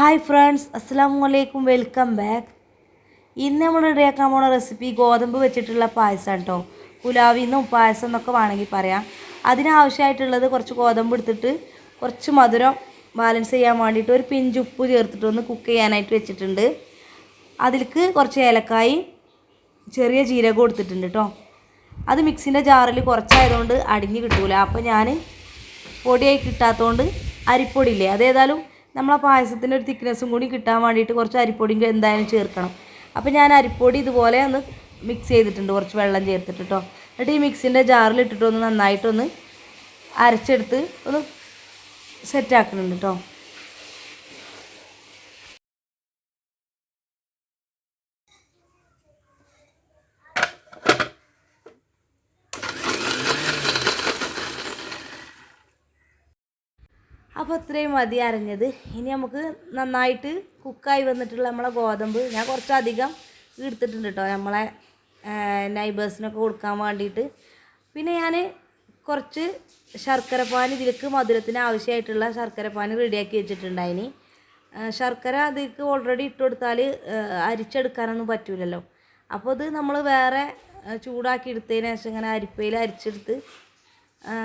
Hi friends അസ്സാം വലൈക്കും welcome back ഇന്ന് നമ്മൾ റെഡിയാക്കാൻ പോണ റെസിപ്പി ഗോതമ്പ് വെച്ചിട്ടുള്ള പായസം കേട്ടോ പുലാവിന്നും പായസം എന്നൊക്കെ വേണമെങ്കിൽ പറയാം. അതിനാവശ്യമായിട്ടുള്ളത് കുറച്ച് ഗോതമ്പ് എടുത്തിട്ട് കുറച്ച് മധുരം ബാലൻസ് ചെയ്യാൻ വേണ്ടിയിട്ട് ഒരു പിഞ്ച് ഉപ്പ് ചേർത്തിട്ട് ഒന്ന് കുക്ക് ചെയ്യാനായിട്ട് വെച്ചിട്ടുണ്ട്. അതിലേക്ക് കുറച്ച് ഏലക്കായി ചെറിയ ജീരകം കൊടുത്തിട്ടുണ്ട് കേട്ടോ അത് മിക്സിന്റെ ജാറിൽ കുറച്ചായതുകൊണ്ട് അടിഞ്ഞ് കിട്ടൂല. അപ്പോൾ ഞാൻ പൊടിയായി കിട്ടാത്തതുകൊണ്ട് അരിപ്പൊടി ഇല്ലേ അതേതായാലും ആ പായസത്തിന്റെ ഒരു തിക്നെസ്സും കൂടി കിട്ടാൻ വേണ്ടിയിട്ട് കുറച്ച് അരിപ്പൊടിയും എന്തായാലും ചേർക്കണം. അപ്പോൾ ഞാൻ അരിപ്പൊടി ഇതുപോലെ ഒന്ന് മിക്സ് ചെയ്തിട്ടുണ്ട്. കുറച്ച് വെള്ളം ചേർത്തിട്ട് കേട്ടോ എന്നിട്ട് ഈ മിക്സിന്റെ ജാറിൽ ഇട്ടിട്ടൊന്ന് നന്നായിട്ടൊന്ന് അരച്ചെടുത്ത് ഒന്ന് സെറ്റാക്കുന്നുണ്ട് കേട്ടോ അപ്പോൾ ഇത്രയും മതി അരഞ്ഞത്. ഇനി നമുക്ക് നന്നായിട്ട് കുക്കായി വന്നിട്ടുള്ള നമ്മളെ ഗോതമ്പ് ഞാൻ കുറച്ചധികം എടുത്തിട്ടുണ്ട് കേട്ടോ. നമ്മളെ നൈബേഴ്സിനൊക്കെ കൊടുക്കാൻ വേണ്ടിയിട്ട്. പിന്നെ ഞാൻ കുറച്ച് ശർക്കര പാൻ ഇതിലേക്ക് മധുരത്തിന് ആവശ്യമായിട്ടുള്ള ശർക്കര പാൻ റെഡിയാക്കി വെച്ചിട്ടുണ്ടായിനി ശർക്കര അതിലേക്ക് ഓൾറെഡി ഇട്ട് കൊടുത്താൽ അരിച്ചെടുക്കാനൊന്നും പറ്റില്ലല്ലോ അപ്പോൾ ഇത് നമ്മൾ വേറെ ചൂടാക്കി എടുത്തതിന് ശേഷം ഇങ്ങനെ അരിപ്പയിൽ അരിച്ചെടുത്ത്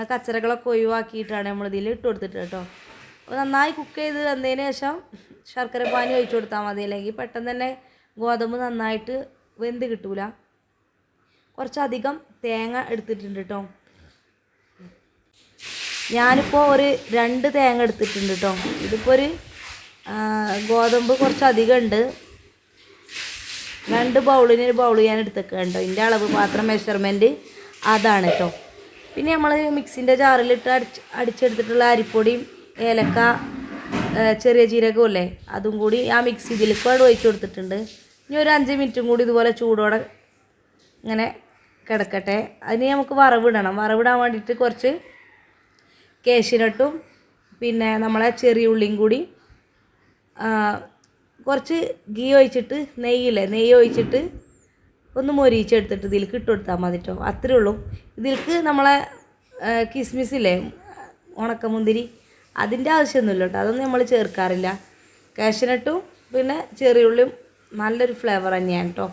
കച്ചറകളൊക്കെ ഒഴിവാക്കിയിട്ടാണ് നമ്മൾ ഇതിൽ ഇട്ട് കൊടുത്തിട്ട് കേട്ടോ. നന്നായി കുക്ക് ചെയ്ത് വന്നതിന് ശേഷം ശർക്കര പാനി ഒഴിച്ചു കൊടുത്താൽ മതി. അല്ലെങ്കിൽ പെട്ടെന്ന് തന്നെ ഗോതമ്പ് നന്നായിട്ട് വെന്ത് കിട്ടൂല. കുറച്ചധികം തേങ്ങ എടുത്തിട്ടുണ്ട് കേട്ടോ. ഞാനിപ്പോൾ ഒരു രണ്ട് തേങ്ങ എടുത്തിട്ടുണ്ട് കേട്ടോ. ഇതിപ്പോൾ ഒരു ഗോതമ്പ് കുറച്ചധികം ഉണ്ട്. രണ്ട് ബൗളിന് ഒരു ബൗൾ ഞാൻ എടുത്തേക്കുണ്ടോ ഇതിന്റെ അളവ് പാത്രം മെഷർമെന്റ് അതാണ് കേട്ടോ. പിന്നെ നമ്മൾ മിക്സിന്റെ ജാറിലിട്ട് അടിച്ച് അടിച്ചെടുത്തിട്ടുള്ള അരിപ്പൊടിയും ഏലക്ക ചെറിയ ജീരകവും അല്ലേ അതും കൂടി ആ മിക്സി ഇതിലേക്ക് അവിടെ ഒഴിച്ചു കൊടുത്തിട്ടുണ്ട്. ഇനി ഒരു അഞ്ച് മിനിറ്റും കൂടി ഇതുപോലെ ചൂടോടെ ഇങ്ങനെ കിടക്കട്ടെ. അതിന് നമുക്ക് വറവിടണം വറവിടാൻ വേണ്ടിയിട്ട് കുറച്ച് കേശിനട്ടും പിന്നെ നമ്മളെ ചെറിയ ഉള്ളിയും കൂടി കുറച്ച് ഗീ ഒഴിച്ചിട്ട് നെയ്യില്ലേ നെയ്യ് ഒഴിച്ചിട്ട് ഒന്ന് മൊരിച്ചെടുത്തിട്ട് ഇതിലേക്ക് ഇട്ട് കൊടുത്താൽ മതി കേട്ടോ അത്രേ ഉള്ളൂ. ഇതിലേക്ക് നമ്മളെ കിസ്മിസില്ലേ ഉണക്കമുന്തിരി അതിന്റെ ആവശ്യമൊന്നുമില്ല കേട്ടോ അതൊന്നും നമ്മൾ ചേർക്കാറില്ല. കാഷ്യനട്ടും പിന്നെ ചെറിയുള്ളിയും നല്ലൊരു ഫ്ലേവർ തന്നെയാണ് കേട്ടോ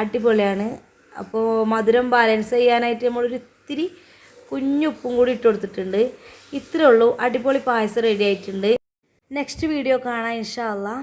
അടിപൊളിയാണ്. അപ്പോൾ മധുരം ബാലൻസ് ചെയ്യാനായിട്ട് നമ്മളൊരു ഇത്തിരി കുഞ്ഞുപ്പും കൂടി ഇട്ട് കൊടുത്തിട്ടുണ്ട്. ഇത്രേ ഉള്ളൂ. അടിപൊളി പായസം റെഡി ആയിട്ടുണ്ട്. നെക്സ്റ്റ് വീഡിയോ കാണാം ഇൻഷാ അല്ലാ